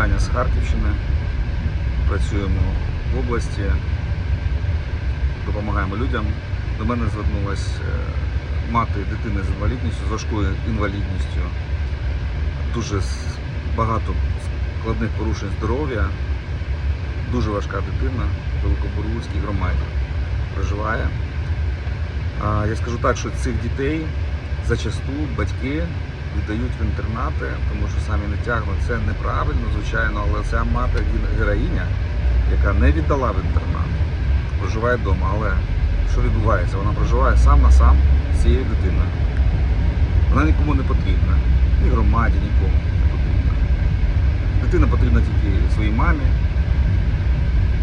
вітання з Харківщини. Працюємо в області, допомагаємо людям. До мене звернулась е, мати дитини з інвалідністю, з важкою інвалідністю. Дуже багато складних порушень здоров'я. Дуже важка дитина в Великобурлуцькій громаді проживає. Я скажу так, що цих дітей зачасту батьки віддають в інтернати, тому що самі не тягнуть. Це неправильно, звичайно, але ця мати героїня, яка не віддала в інтернат, проживає вдома. Але що відбувається? Вона проживає сам на сам з цією дитиною. Вона нікому не потрібна, ні громаді, нікому не потрібна. Дитина потрібна тільки своїй мамі,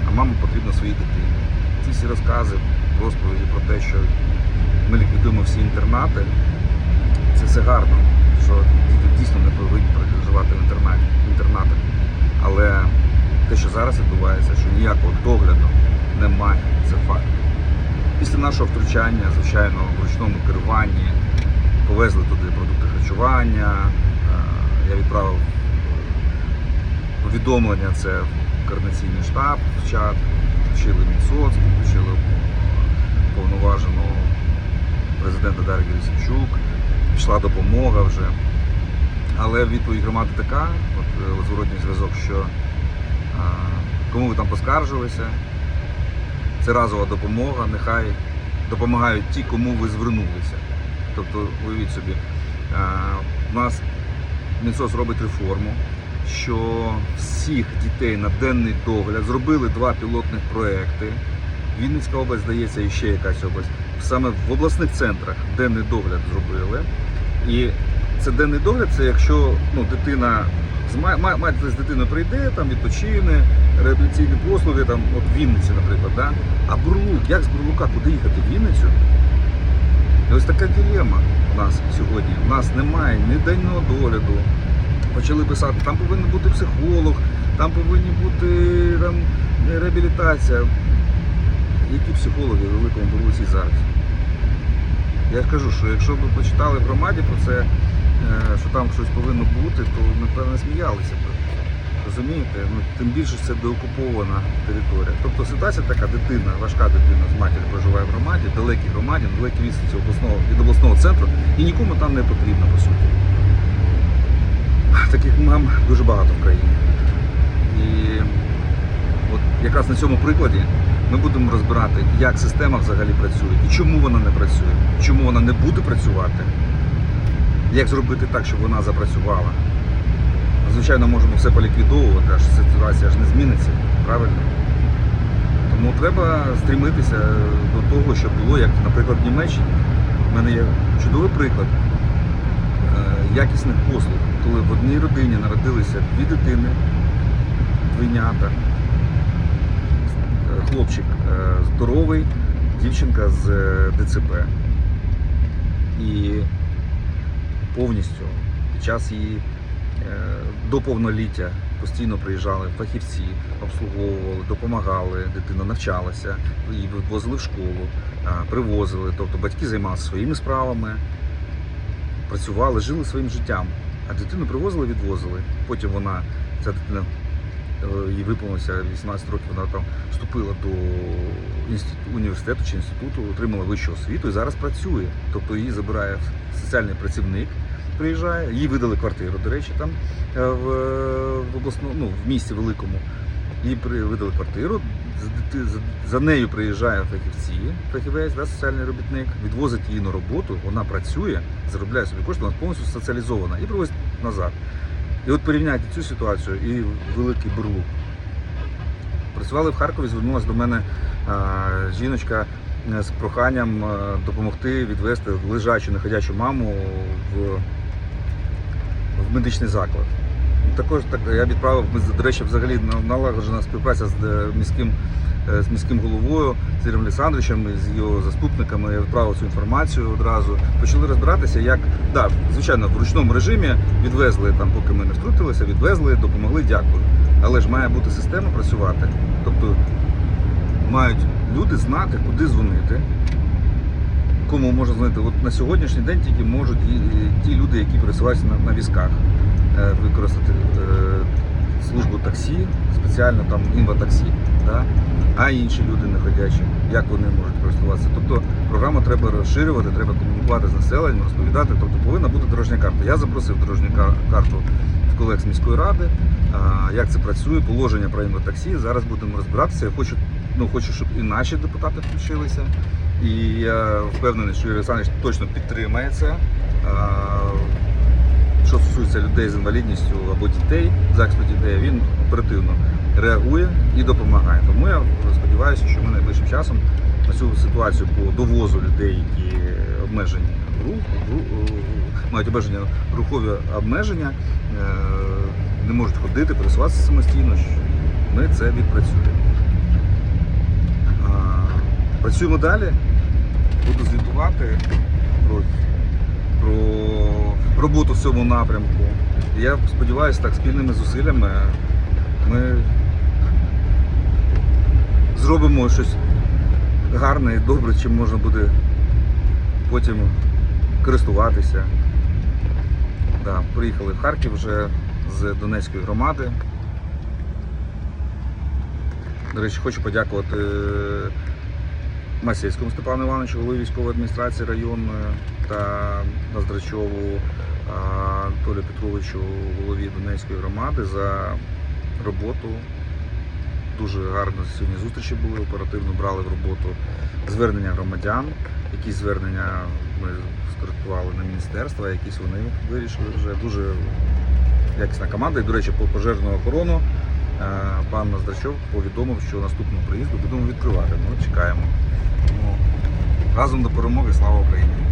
а мама потрібна своїй дитині. Ці всі розкази, розповіді про те, що ми ліквідуємо всі інтернати, це все гарно, що діти дійсно не повинні проживати в інтернаті, інтернатах. Але те, що зараз відбувається, що ніякого догляду немає, це факт. Після нашого втручання, звичайно, в ручному керуванні повезли туди продукти харчування. е, Я відправив повідомлення це в координаційний штаб, в чат, включили Мінсоц, включили повноваженого президента Дар'ю Лісичук, пішла допомога вже. Але відповідь громади така, от е, зворотній зв'язок, що а, кому ви там поскаржилися, це разова допомога, нехай допомагають ті, кому ви звернулися. Тобто, уявіть собі, а, у нас Мінсоц робить реформу, що всіх дітей на денний догляд зробили два пілотних проекти. Вінницька область, здається, і ще якась область. Саме в обласних центрах денний догляд зробили. І це денний догляд, це якщо ну, дитина мать з дитиною прийде, там відпочине, реабілітаційні послуги, там, от Вінниці, наприклад, да? а Бурлук, як з Бурлука, куди їхати Вінницю? І ось така дилема у нас сьогодні. У нас немає ні денного догляду. Почали писати, там повинен бути психолог, там повинні бути там, реабілітація. Які психологи в Великому Бурлуці зараз? Я кажу, що якщо б почитали в громаді про це, е, що там щось повинно бути, то напевно сміялися б. Розумієте? Ну, тим більше це деокупована територія. Тобто ситуація така, дитина, важка дитина з матір'ю проживає в громаді, далекій громаді, на далекій відстані обласного, від обласного центру, і нікому там не потрібно, по суті. Таких мам дуже багато в країні. І от якраз на цьому прикладі ми будемо розбирати, як система взагалі працює і чому вона не працює, чому вона не буде працювати, як зробити так, щоб вона запрацювала. Звичайно, можемо все поліквідовувати, аж ситуація ж не зміниться, правильно? Тому треба стрімитися до того, щоб було, як, наприклад, в Німеччині. У мене є чудовий приклад е, якісних послуг, коли в одній родині народилися дві дитини, двійнята, хлопчик е, здоровий, дівчинка з е, ДЦП. І повністю під час її е, до повноліття постійно приїжджали фахівці, обслуговували, допомагали, дитина навчалася, її відвозили в школу, привозили. Тобто батьки займалися своїми справами, працювали, жили своїм життям. А дитину привозили, відвозили. Потім вона, ця дитина, їй виповнилося 18 років, вона там вступила до університету чи інституту, отримала вищу освіту і зараз працює. Тобто її забирає соціальний працівник, приїжджає, їй видали квартиру, до речі, там е, в, в обласному, ну, в місті великому. Їй видали квартиру, за нею приїжджає фахівці, фахівець, да, соціальний робітник, відвозить її на роботу, вона працює, заробляє собі кошти, вона повністю соціалізована і привозить назад. І от порівняйте цю ситуацію і великий бурлук. Працювали в Харкові, звернулася до мене жіночка е, з проханням е, допомогти відвести лежачу, неходячу маму в, в медичний заклад. Також так я відправив, до речі, взагалі налагоджена співпраця з е, міським, е, з міським головою з Ігорем Олександровичем з його заступниками. Я відправив цю інформацію одразу. Почали розбиратися, як да, звичайно, в ручному режимі відвезли там, поки ми не втрутилися, відвезли, допомогли, дякую. Але ж має бути система працювати. Тобто мають люди знати, куди дзвонити. Кому можна дзвонити? От на сьогоднішній день тільки можуть ті люди, які пересуваються на, на візках, використати е, службу таксі, спеціально там інватаксі, да? а інші люди неходячі, як вони можуть користуватися. Тобто програму треба розширювати, треба комунікувати з населенням, розповідати. Тобто повинна бути дорожня карта. Я запросив дорожню кар- карту в колег з міської ради, як це працює, положення про інватаксі. Зараз будемо розбиратися. Я хочу, ну, хочу, щоб і наші депутати включилися. І я впевнений, що Юрій Олександрович точно підтримає це. Що стосується людей з інвалідністю або дітей, захисту дітей, він оперативно реагує і допомагає. Тому я сподіваюся, що ми найближчим часом на цю ситуацію по довозу людей, які обмежені в рух, в ру- е, мають обмеження рухові обмеження, е, не можуть ходити, пересуватися самостійно. Ми це відпрацюємо. Працюємо далі. Буду звітувати про, про роботу в цьому напрямку. Я сподіваюся, так спільними зусиллями ми зробимо щось гарне і добре, чим можна буде потім користуватися. Да, приїхали в Харків вже з Донецької громади. До речі, хочу подякувати Масєцькому Степану Івановичу, голові військової адміністрації районної та Ноздрачову а, Анатолію Петровичу, голові Донецької громади за роботу. Дуже гарно сьогодні зустрічі були, оперативно брали в роботу звернення громадян. Якісь звернення ми скоректували на міністерство, а якісь вони вирішили вже. Дуже якісна команда. І, до речі, по пожежну охорону е, пан Ноздрачов повідомив, що наступного приїзду будемо відкривати. Ми чекаємо. Разом до перемоги, слава Україні!